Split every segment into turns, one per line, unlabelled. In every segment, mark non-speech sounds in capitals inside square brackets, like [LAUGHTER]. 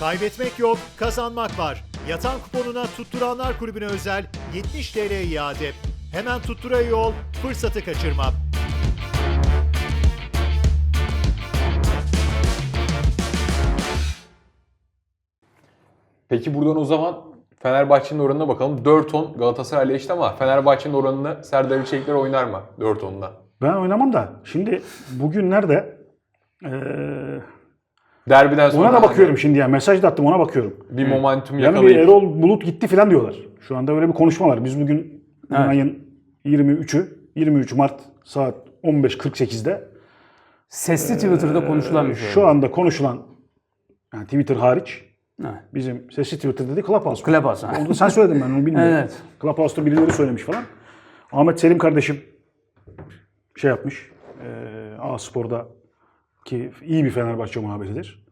Kaybetmek yok, kazanmak var. Yatan kuponuna tutturanlar kulübüne özel 70 TL iade. Hemen tuttura üye ol, fırsatı kaçırma.
Peki buradan o zaman Fenerbahçe'nin oranına bakalım. 4-10 Galatasaray'la eşit ama Fenerbahçe'nin oranını Serdar İlçelikler oynar mı 4-10'la?
Ben oynamam da şimdi bugünlerde eee
Derbiden sonra
ona da bakıyorum şimdi yani mesaj da attım ona bakıyorum.
bir momentum
Yani bir
yakalayıp
Erol Bulut gitti falan diyorlar. Şu anda öyle bir konuşma var. Biz bugün
Evet.
ayın 23'ü 23 Mart saat 15.48'de
Sesli Twitter'da konuşulan bir şey.
şu anda konuşulan yani Twitter hariç
Evet.
bizim sesli Twitter dedi Clubhouse.
Clubhouse, ha.
Onu da sen söyledin ben onu bilmiyorum.
Evet.
Clubhouse'da birileri söylemiş falan. Ahmet Selim kardeşim şey yapmış. E, A Spor'da ki iyi bir Fenerbahçe muhabiridir.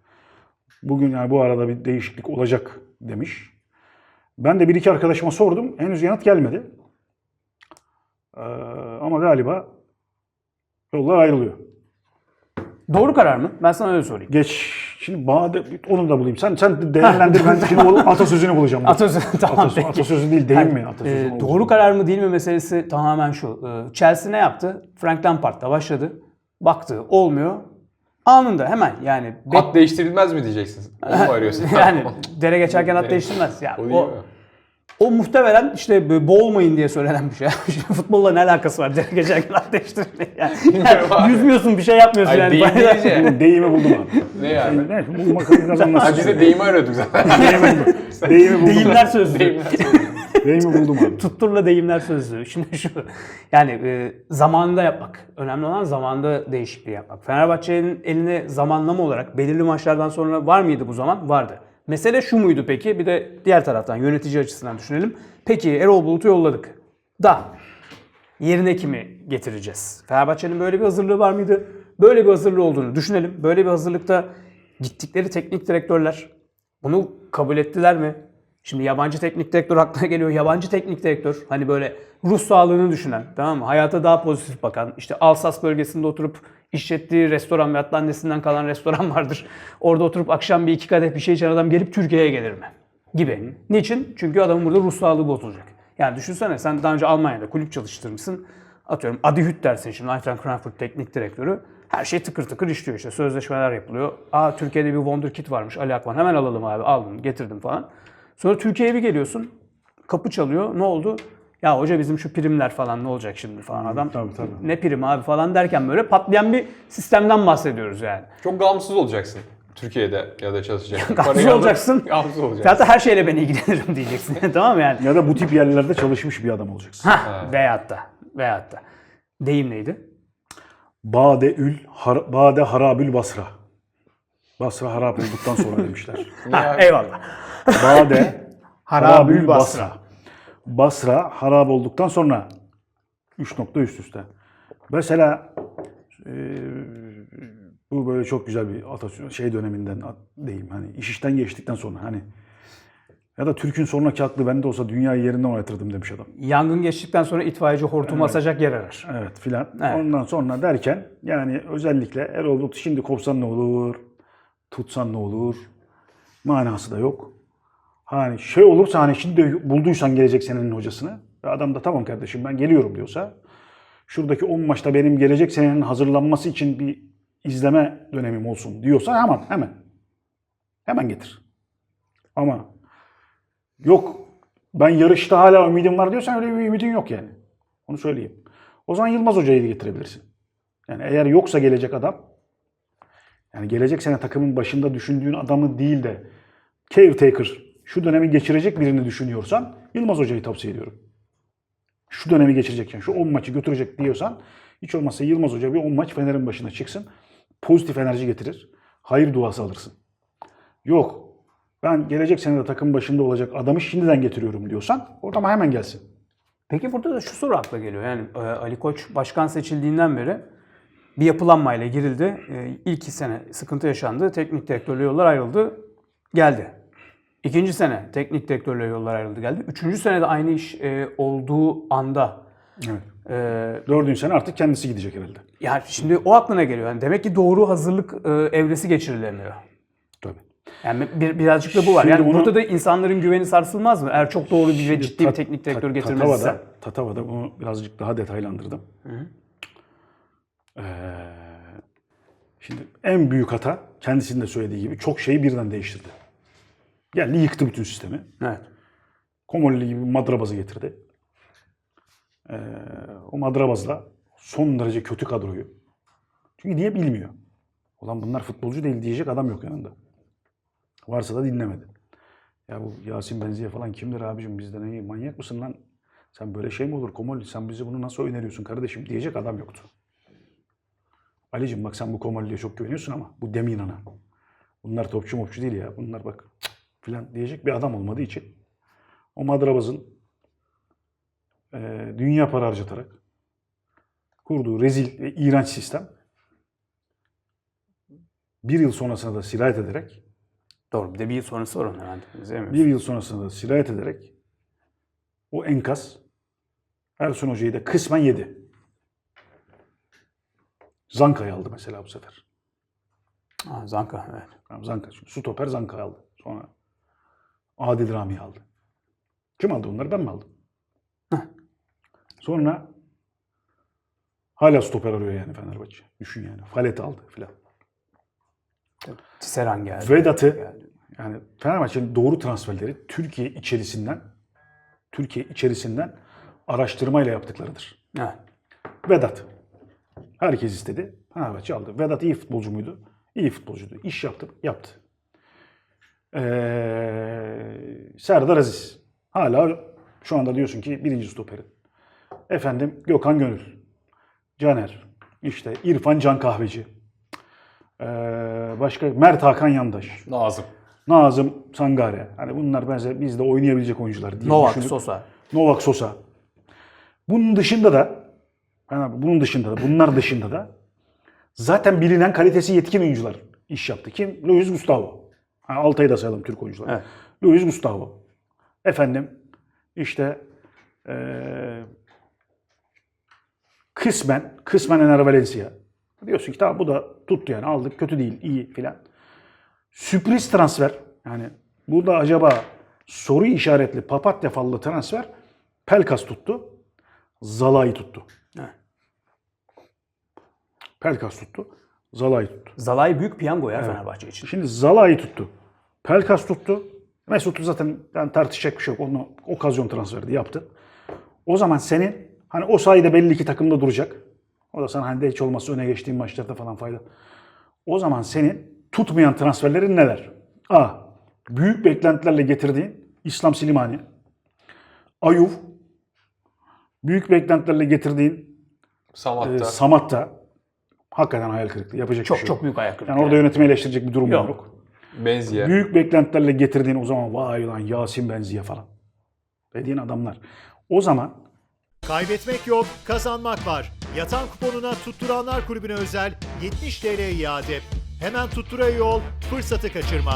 Bugün yani bu arada bir değişiklik olacak demiş. Ben de bir iki arkadaşıma sordum. Henüz yanıt gelmedi. Ee, ama galiba yollar ayrılıyor.
Doğru karar mı? Ben sana öyle sorayım.
Geç. Şimdi bana onu da bulayım. Sen sen değerlendir. ben [LAUGHS] şimdi o atasözünü bulacağım.
Atasözü tamam
Atasö-
peki.
atasözü değil değil mi? Atasözü olacak.
doğru karar mı değil mi meselesi tamamen şu. Ee, Chelsea ne yaptı? Frank Lampard'la başladı. Baktı olmuyor. Anında hemen yani bek-
hat değiştirilmez mi diyeceksin? Onu mu [LAUGHS] arıyorsun? [LAUGHS]
yani dere geçerken at değiştirmez. Ya,
o
o, o muhtemelen işte boğulmayın diye söylenen bir şey. [LAUGHS] Futbolla ne alakası var dere geçerken at değiştirmek? Yani, yani yüzmüyorsun bir şey yapmıyorsun
Hayır,
yani.
deyim deyince-
deyimi buldum abi.
Ne yani?
Ne? Bulmak biraz
Ha,
anlatsın.
biz de deyimi arıyorduk zaten.
Deyimi buldum.
Deyimler sözlüğü.
Deyimler.
Deyimi buldum abi. [LAUGHS]
Tutturla deyimler sözlüğü. [LAUGHS] Şimdi şu yani e, zamanında yapmak. Önemli olan zamanda değişikliği yapmak. Fenerbahçe'nin eline zamanlama olarak belirli maçlardan sonra var mıydı bu zaman? Vardı. Mesele şu muydu peki? Bir de diğer taraftan yönetici açısından düşünelim. Peki Erol Bulut'u yolladık. Da yerine kimi getireceğiz? Fenerbahçe'nin böyle bir hazırlığı var mıydı? Böyle bir hazırlığı olduğunu düşünelim. Böyle bir hazırlıkta gittikleri teknik direktörler bunu kabul ettiler mi? Şimdi yabancı teknik direktör aklına geliyor. Yabancı teknik direktör hani böyle ruh sağlığını düşünen, tamam mı? Hayata daha pozitif bakan, işte Alsas bölgesinde oturup işlettiği restoran ve hatta annesinden kalan restoran [LAUGHS] vardır. Orada oturup akşam bir iki kadeh bir şey içen adam gelip Türkiye'ye gelir mi? Gibi. Niçin? Çünkü adamın burada ruh sağlığı bozulacak. Yani düşünsene sen daha önce Almanya'da kulüp çalıştırmışsın. Atıyorum Adi Hütt dersin şimdi Eintracht Frankfurt teknik direktörü. Her şey tıkır tıkır işliyor işte. Sözleşmeler yapılıyor. Aa Türkiye'de bir Wonderkid varmış Ali Akman. Hemen alalım abi. Aldım getirdim falan. Sonra Türkiye'ye bir geliyorsun. Kapı çalıyor. Ne oldu? Ya hoca bizim şu primler falan ne olacak şimdi falan adam.
tabii, tabii.
Ne prim abi falan derken böyle patlayan bir sistemden bahsediyoruz yani.
Çok gamsız olacaksın. Türkiye'de ya da çalışacaksın. [LAUGHS]
Gamsız
Parayı
olacaksın.
Gamsız olacaksın.
Zaten her şeyle ben ilgilenirim [LAUGHS] diyeceksin. [LAUGHS] tamam mı yani?
Ya da bu tip yerlerde çalışmış bir adam olacaksın.
Hah, veyahut da. Veyahut da. Deyim neydi?
Badeül, har, Bade Harabül Basra. Basra harap olduktan sonra demişler.
Ha, eyvallah.
Bade [LAUGHS]
Harabül Basra.
Basra. Harap olduktan sonra 3 nokta üst üste. Mesela e, bu böyle çok güzel bir atasözü şey döneminden deyim hani iş işten geçtikten sonra hani ya da Türk'ün sonraki aklı bende olsa dünyayı yerinden oynatırdım demiş adam.
Yangın geçtikten sonra itfaiyeci hortum asacak yer arar.
Evet filan.
Evet.
Ondan sonra derken yani özellikle Erol Bulut şimdi kopsan ne olur, tutsan ne olur manası da yok. Hani şey olursa hani şimdi bulduysan gelecek senenin hocasını adam da tamam kardeşim ben geliyorum diyorsa şuradaki 10 maçta benim gelecek senenin hazırlanması için bir izleme dönemim olsun diyorsa hemen hemen hemen getir. Ama yok ben yarışta hala ümidim var diyorsan öyle bir ümidin yok yani. Onu söyleyeyim. O zaman Yılmaz Hoca'yı getirebilirsin. Yani eğer yoksa gelecek adam, yani gelecek sene takımın başında düşündüğün adamı değil de caretaker, şu dönemi geçirecek birini düşünüyorsan Yılmaz Hoca'yı tavsiye ediyorum. Şu dönemi geçirecekken, şu 10 maçı götürecek diyorsan hiç olmazsa Yılmaz Hoca bir 10 maç Fener'in başına çıksın. Pozitif enerji getirir. Hayır duası alırsın. Yok. Ben gelecek sene de takım başında olacak adamı şimdiden getiriyorum diyorsan ortama hemen gelsin.
Peki burada da şu soru akla geliyor. Yani e, Ali Koç başkan seçildiğinden beri bir yapılanmayla girildi. E, İlk iki sene sıkıntı yaşandı. Teknik direktörle yollar ayrıldı. Geldi. İkinci sene teknik direktörle yollar ayrıldı geldi. Üçüncü sene de aynı iş e, olduğu anda
Evet.
e,
Dördüncü sene artık kendisi gidecek herhalde.
yani şimdi o aklına geliyor. Yani demek ki doğru hazırlık e, evresi geçirilemiyor.
Tabii.
Yani bir, birazcık da bu var.
Şimdi
Yani
onu-
burada da insanların güveni sarsılmaz mı? Eğer çok doğru bir ve ciddi bir
Tat-
teknik direktör
Tatava'da,
getirmezse.
Tatava'da bunu birazcık daha detaylandırdım. Ee, şimdi en büyük hata kendisinin de söylediği gibi çok şeyi birden değiştirdi. Geldi yıktı bütün sistemi.
Evet.
Komolli gibi bir madrabazı getirdi. Ee, o madrabazla son derece kötü kadroyu. Çünkü niye bilmiyor. Ulan bunlar futbolcu değil diyecek adam yok yanında. Varsa da dinlemedi. Ya bu Yasin Benziye falan kimdir abicim bizden iyi manyak mısın lan? Sen böyle şey mi olur Komolli sen bize bunu nasıl öneriyorsun kardeşim diyecek adam yoktu. Ali'cim bak sen bu Komolli'ye çok güveniyorsun ama bu Deminan'a. Bunlar topçu mopçu değil ya. Bunlar bak filan diyecek bir adam olmadığı için o madrabazın eee, dünya para harcatarak kurduğu rezil ve iğrenç sistem bir yıl sonrasında da sirayet ederek
Doğru. Bir de bir yıl sonrası var onun herhalde. İzleyemiyoruz.
bir yıl sonrasında da sirayet ederek o enkaz Ersun Hoca'yı da kısmen yedi. Zanka'yı aldı mesela bu sefer.
Ha, Zanka evet.
Tamam, Zanka. Stoper Zanka aldı. Sonra Adil Rami'yi aldı. Kim aldı onları? Ben mi aldım?
Heh.
Sonra hala stoper arıyor yani Fenerbahçe. Düşün yani. Falet aldı filan.
Tisserand geldi.
Vedat'ı
Geldi.
yani Fenerbahçe'nin doğru transferleri Türkiye içerisinden Türkiye içerisinden araştırmayla yaptıklarıdır.
Evet.
Vedat. Herkes istedi. Fenerbahçe aldı. Vedat iyi futbolcu muydu? İyi futbolcuydu. İş yaptı. Yaptı. Ee, Serdar Aziz. Hala şu anda diyorsun ki birinci stoperi. Efendim Gökhan Gönül. Caner. işte İrfan Can Kahveci. Ee, başka Mert Hakan Yandaş.
Nazım.
Nazım Sangare. Hani bunlar benzer bizde oynayabilecek oyuncular diye
Novak,
düşünüp-
Sosa.
Novak Sosa. Bunun dışında da yani bunun dışında da bunlar dışında da zaten bilinen kalitesi yetkin oyuncular iş yaptı. Kim? Luis Gustavo. Ha, Altay'ı da sayalım Türk oyuncular.
Evet.
Luis Gustavo. Efendim işte eee kısmen kısmen Ener Valencia. Diyorsun ki tamam bu da tuttu yani aldık kötü değil iyi filan. Sürpriz transfer yani burada acaba soru işaretli papatya fallı transfer Pelkas tuttu. Zalai tuttu.
Evet.
Pelkas tuttu. Zalai tuttu.
Zalai büyük piyango ya Fenerbahçe için.
Şimdi Zalai tuttu. Pelkas tuttu. Mesut'u zaten yani tartışacak bir şey yok. Onu okazyon transferi de yaptı. O zaman senin hani o sayede belli ki takımda duracak. O da sana hani de hiç olmazsa öne geçtiğin maçlarda falan fayda. O zaman senin tutmayan transferlerin neler? A. Büyük beklentilerle getirdiğin İslam Silimani. Ayuf. Büyük beklentilerle getirdiğin
Samatta.
e, Samatta. Hakikaten hayal kırıklığı. Yapacak
Çok
bir şey
çok
yok.
büyük ayak kırıklığı.
Yani orada yönetimi eleştirecek bir durum
Yok.
yok.
Benziye.
Büyük beklentilerle getirdiğin o zaman vay lan Yasin Benziye falan. Dediğin adamlar. O zaman
Kaybetmek yok, kazanmak var. Yatan kuponuna tutturanlar kulübüne özel 70 TL iade. Hemen tutturayı ol, fırsatı kaçırma.